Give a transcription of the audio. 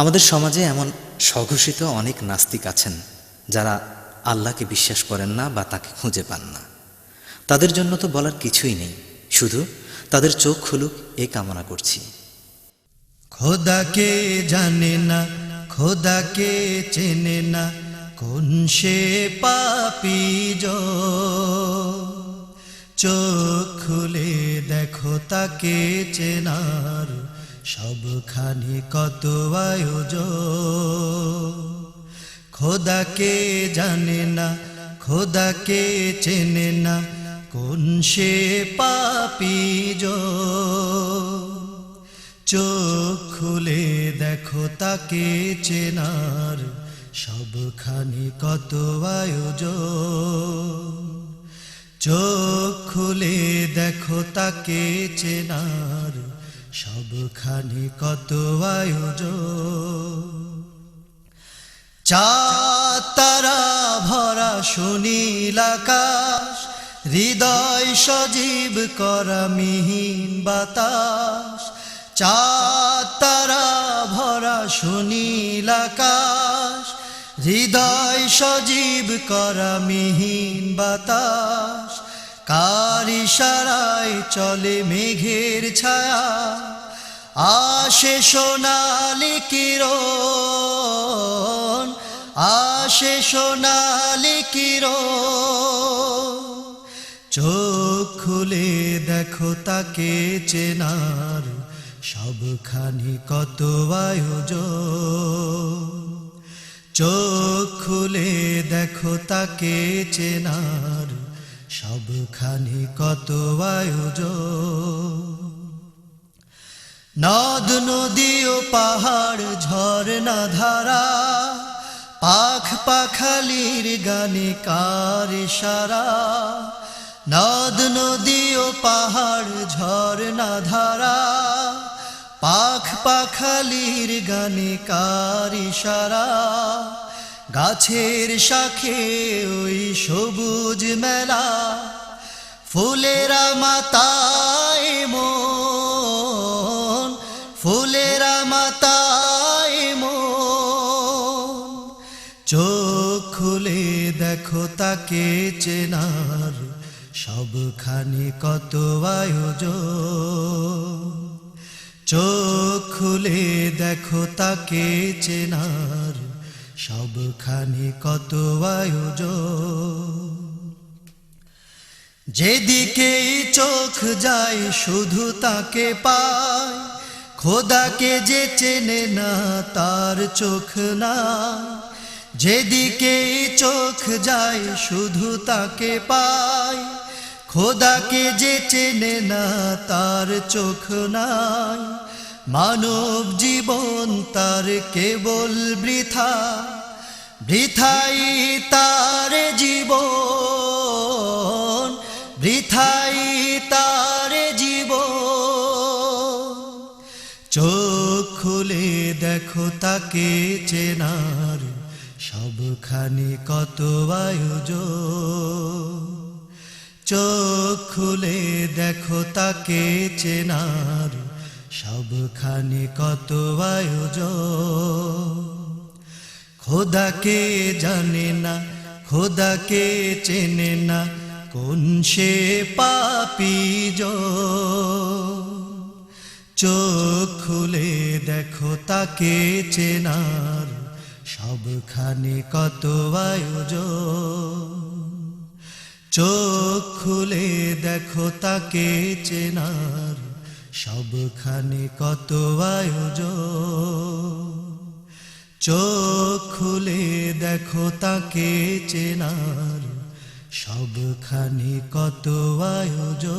আমাদের সমাজে এমন স্বঘোষিত অনেক নাস্তিক আছেন যারা আল্লাহকে বিশ্বাস করেন না বা তাকে খুঁজে পান না। তাদের জন্য তো বলার কিছুই নেই, শুধু তাদের চোখ খুলুক, এ কামনা করছি। খোদাকে জানে না খোদাকে চেনে না, কোন সে পাপি চোখ খুলে দেখো তাকে চেনার সবখানি কত আয়োজন। খোদাকে জানে না খোদাকে চেনে না কোন সে পাপি চোখ খুলে দেখো তাকে চেনার সবখানি কত আয়োজন। চোখ খুলে দেখো তাকে চেনার সবখানি কত আয়োজন। চাঁদ, তারা, ভরা, সুনীল আকাশ, হৃদয় সজীব, করা মিহিন বাতাস। চাঁদ ভরা, সুনীল আকাশ, হৃদয় সজীব, করা মিহিন বাতাস। কার ইশারায় চলে মেঘের ছায়া। আসে সোনালি কিরণ আসে সোনালি কিরণ চোখ খুলে দেখো তাকে চেনার, সবখানি কত আয়োজন। চোখ খুলে দেখো তাকে চেনার, সবখানি কত আয়োজন। নদ নদী ও পাহাড় ঝরনা ধারা, পাখ পাখালির গানে কার সারা? নদ নদী ও পাহাড় ঝরনা ধারা, পাখ পাখালির গানে কার সারা? গাছের শাখে ওই সবুজ মেলা, ফুলেরা মাতায় চোখ খুলে দেখো তাকে চেনার সবখানি কত আয়োজন। চোখ খুলে দেখো তাকে চেনার সবখানি কত আয়োজন। যেদিকেই চোখ যায় শুধু তাকে পায়, খোদাকে যে চেনে না তার চোখ না যেদিকেই চোখ যায়, শুধু তাকে পায় খোদাকে যে চেনে না, তার চোখ নাই। মানব জীবন তার কেবল বৃথা। বৃথাই তার জীবন। বৃথাই তার জীবন। চোখ খুলে দেখো তাকে চেনার। সবখানি কত আয়োজন। চোখ খুলে দেখো তাকে চেনার। সবখানি কত আয়োজন। খোদাকে জানে না, খোদাকে চেনে না, কোন সে পাপি চোখ খুলে দেখো তাকে চেনার। সবখানি কত আয়োজন। চোখ খুলে দেখো তাকে চেনার, সবখানি কত আয়োজন। চোখ খুলে দেখো তাকে চেনার, সবখানি কত আয়োজন।